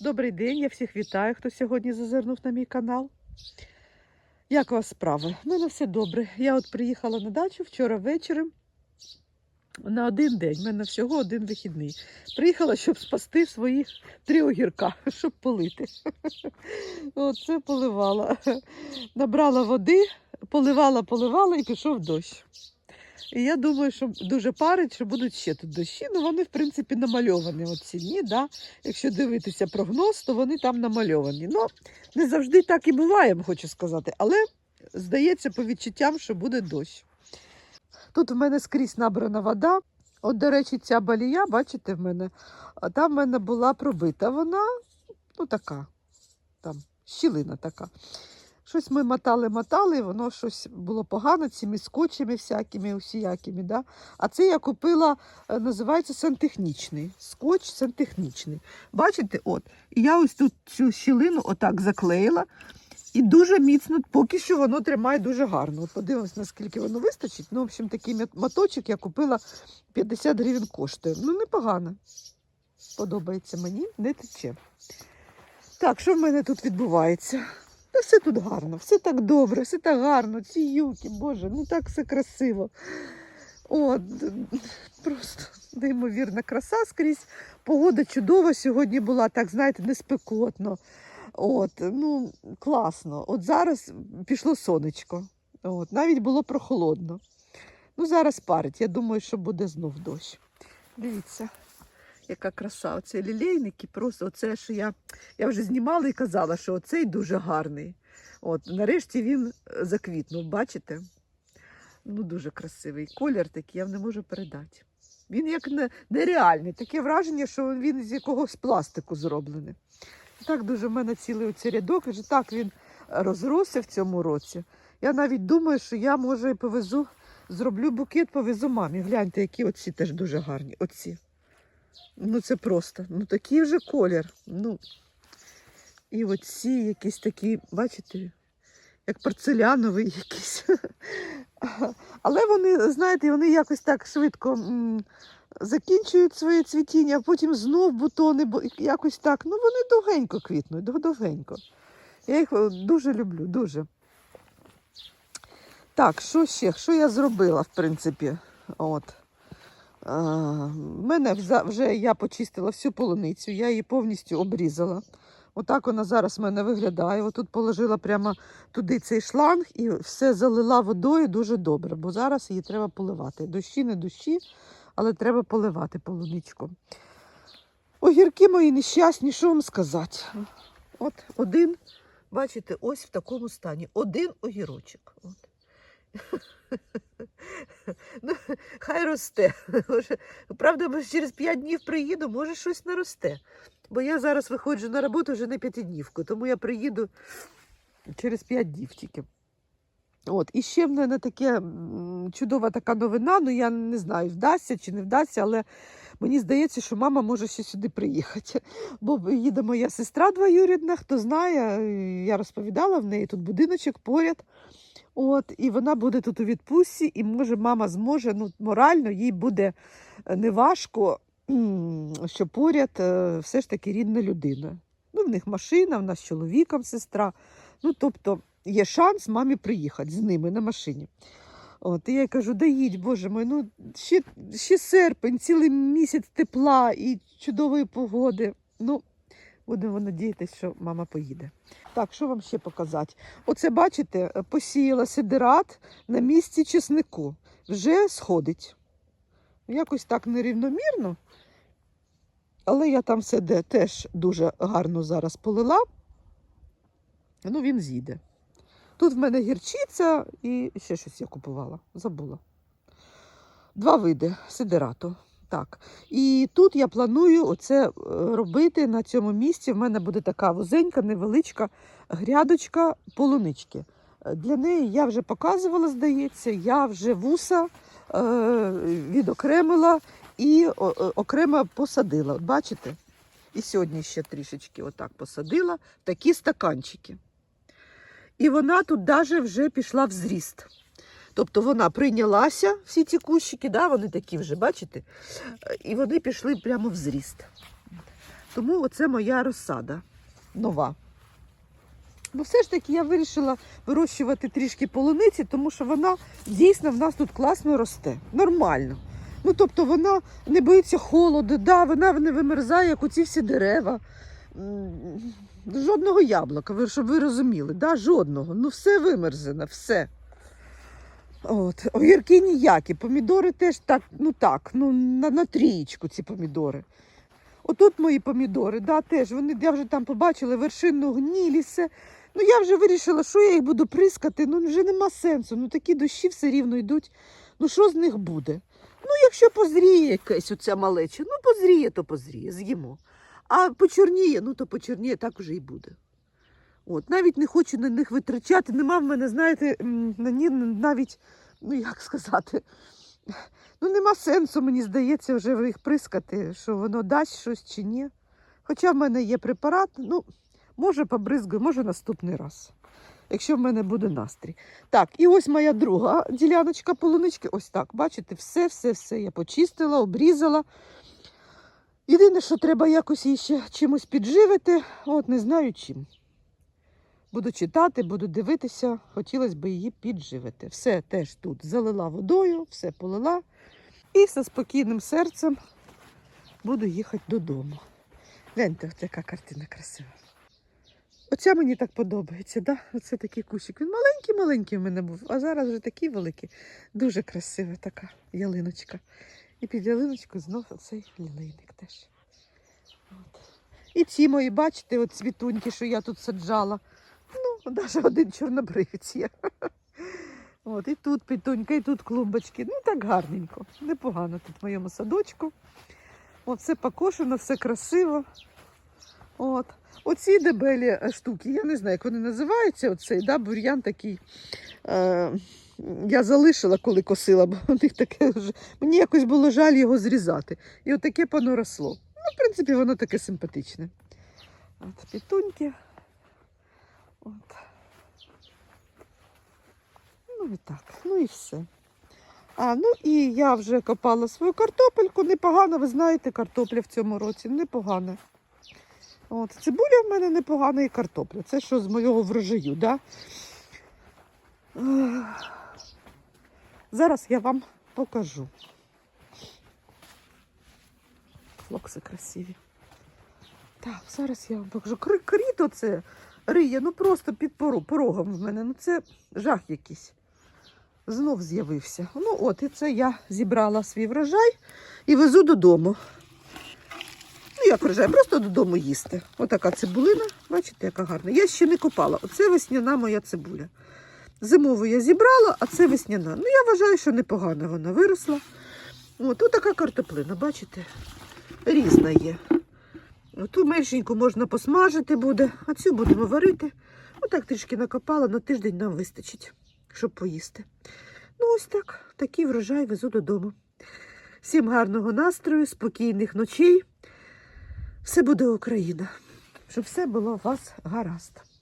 Добрий день, я всіх вітаю, хто сьогодні зазирнув на мій канал. Як у вас справи? У мене все добре. Я от приїхала на дачу вчора ввечері на один день. У мене всього один вихідний. Приїхала, щоб спасти своїх три огірка, щоб полити. Оце поливала. Набрала води, поливала, поливала і пішов дощ. І я думаю, що дуже парить, що будуть ще тут дощі. Ну, вони, в принципі, намальовані оці дні. Да? Якщо дивитися прогноз, то вони там намальовані. Ну, не завжди так і буває, хочу сказати, але здається по відчуттям, що буде дощ. Тут в мене скрізь набрана вода. От, до речі, ця балія, бачите, в мене, там в мене була пробита вона, ну така, там, щілина така. Щось ми мотали-мотали, воно щось було погано цими скотчами всякими, усіякими. Да? А це я купила, е, називається сантехнічний. Скотч сантехнічний. Бачите, от. І я ось тут цю щілину отак заклеїла. І дуже міцно, поки що воно тримає дуже гарно. Подивимось, наскільки воно вистачить. Ну, в общем, такий моточок я купила 50 гривень коштує. Ну, непогано. Подобається мені, не тече. Так, що в мене тут відбувається? Та все тут гарно, все так добре, все так гарно. Ці юки, Боже, ну так все красиво. От, просто неймовірна краса скрізь. Погода чудова сьогодні була, так, знаєте, не спекотно. От, ну, класно. От зараз пішло сонечко. От, навіть було прохолодно. Ну, зараз парить. Я думаю, що буде знов дощ. Дивіться, яка краса. Оце лілейники, просто оце, що я, я вже знімала і казала, що оцей дуже гарний. От, нарешті він е, заквітнув, бачите? Ну, дуже красивий. Колір такий, я не можу передати. Він як нереальний. Таке враження, що він з якогось пластику зроблений. Так дуже в мене цілий оцей рядок, вже так він розросся в цьому році. Я навіть думаю, що я може повезу, зроблю букет, повезу мамі. Гляньте, які оці теж дуже гарні. Оці. Ну це просто. Ну такий вже колір. Ну. І оці якісь такі, бачите, як порцеляновий якийсь. Але вони, знаєте, вони якось так швидко закінчують своє цвітіння, а потім знов бутони, бо якось так. Ну вони довгенько квітнуть, довгенько. Я їх е, дуже люблю, дуже. Так, що ще? Що я зробила, в принципі? От. В мене вже я почистила всю полуницю, я її повністю обрізала. Отак вона зараз в мене виглядає. Отут положила прямо туди цей шланг і все залила водою дуже добре, бо зараз її треба поливати. Дощі не дощі, але треба поливати полуничку. Огірки мої нещасні, що вам сказати? От один, бачите, ось в такому стані. Один огірочок. От. Ну, хай росте. Правда, може, через 5 днів приїду, може щось не росте. Бо я зараз виходжу на роботу вже на п'ятиднівку, тому я приїду через 5 днів тільки. От, і ще в мене таке чудова така новина. Ну я не знаю, вдасться чи не вдасться, але мені здається, що мама може ще сюди приїхати. Бо їде моя сестра двоюрідна, хто знає, я розповідала в неї тут будиночок поряд. От, і вона буде тут у відпустці, і може мама зможе, ну морально їй буде е, неважко, що поряд е, все ж таки рідна людина. Ну, в них машина, в нас з чоловіком сестра. Ну, тобто є шанс мамі приїхати з ними на машині. От, і я кажу, да їдь, боже мой, ну ще, ще серпень, цілий місяць тепла і чудової погоди. Ну, будемо надіятися, що мама поїде. Так, що вам ще показати? Оце, бачите, посіяла сидират на місці чеснику. Вже сходить. Якось так нерівномірно. Але я там все де теж дуже гарно зараз полила. Ну, він з'їде. Тут в мене гірчиця і ще щось я купувала, забула. Два види сидерату. Так. І тут я планую оце е, робити на цьому місці. В мене буде така вузенька, невеличка грядочка полунички. Е, Для неї я вже показувала, здається, я вже вуса е, відокремила і окремо посадила. Бачите? І сьогодні ще трішечки отак посадила такі стаканчики. І вона тут даже вже пішла в зріст. Тобто вона прийнялася, всі ці кущики, да, вони такі вже, бачите? І вони пішли прямо в зріст. Тому оце моя розсада нова. Бо все ж таки я вирішила вирощувати трішки полуниці, тому що вона дійсно в нас тут класно росте. Нормально. Ну, тобто вона не боїться холоду, да, вона не вимерзає, як оці всі дерева. Жодного яблука, щоб ви розуміли, да? жодного. Ну, все вимерзане, все. От. Огірки ніякі, помідори теж так, ну так, ну на, на трієчку ці помідори. Отут мої помідори, да, теж вони, я вже там побачила вершинну гнілі, все. Ну я вже вирішила, що я їх буду прискати. Ну вже нема сенсу. Ну такі дощі все рівно йдуть. Ну що з них буде? Ну, якщо позріє якесь оця малеча, ну позріє, то позріє, з'їмо. А почорніє, ну то почорніє, так уже і буде. От, навіть не хочу на них витрачати. Нема в мене, знаєте, на ні навіть, ну як сказати, ну нема сенсу, мені здається, вже їх прискати, що воно дасть щось чи ні. Хоча в мене є препарат, ну, може побризгаю, може наступний раз. Якщо в мене буде настрій. Так, і ось моя друга діляночка полунички. Ось так. Бачите, все, все, все я почистила, обрізала. Єдине, що треба якось її ще чимось підживити, от не знаю чим. Буду читати, буду дивитися, хотілося б її підживити. Все теж тут залила водою, все полила. І зі спокійним серцем буду їхати додому. Гляньте, ось яка картина красива. Оця мені так подобається, да? Оце такий кущик. Він маленький-маленький в мене був, а зараз вже такий великий. Дуже красива така ялиночка. І під ялиночкою знов оцей лілейник теж. От. І ці мої, бачите, от цвітуньки, що я тут саджала. Навіть один чорнобривець є. От, і тут пітунька, і тут клумбочки. Ну, так гарненько. Непогано тут в моєму садочку. От, все покошено, все красиво. От. Оці дебелі е, штуки, я не знаю, як вони називаються. Оцей, да, бур'ян такий. Е, я залишила, коли косила, бо у таке вже. Мені якось було жаль його зрізати. І отаке воно росло. Ну, в принципі, воно таке симпатичне. От пітуньки. От. Ну і так, ну і все. А, ну і я вже копала свою картопельку. Непогано, ви знаєте, картопля в цьому році непогана. От, цибуля в мене непогана і картопля. Це що з моєго врожаю, да? Зараз я вам покажу. Флокси красиві. Так, зараз я вам покажу. Кри- Кріт оце риє, ну просто під порогом в мене. Ну це жах якийсь. Знов з'явився. Ну от, і це я зібрала свій врожай і везу додому. Ну, як врожай, просто додому їсти. Отака цибулина, бачите, яка гарна. Я ще не копала. Оце весняна моя цибуля. Зимову я зібрала, а це весняна. Ну, я вважаю, що непогано вона виросла. От, така картоплина, бачите? Різна є. Ту меншеньку можна посмажити буде, а цю будемо варити. Отак трішки накопала, на тиждень нам вистачить, щоб поїсти. Ну, ось так, такий врожай везу додому. Всім гарного настрою, спокійних ночей. Все буде Україна. Щоб все було у вас гаразд.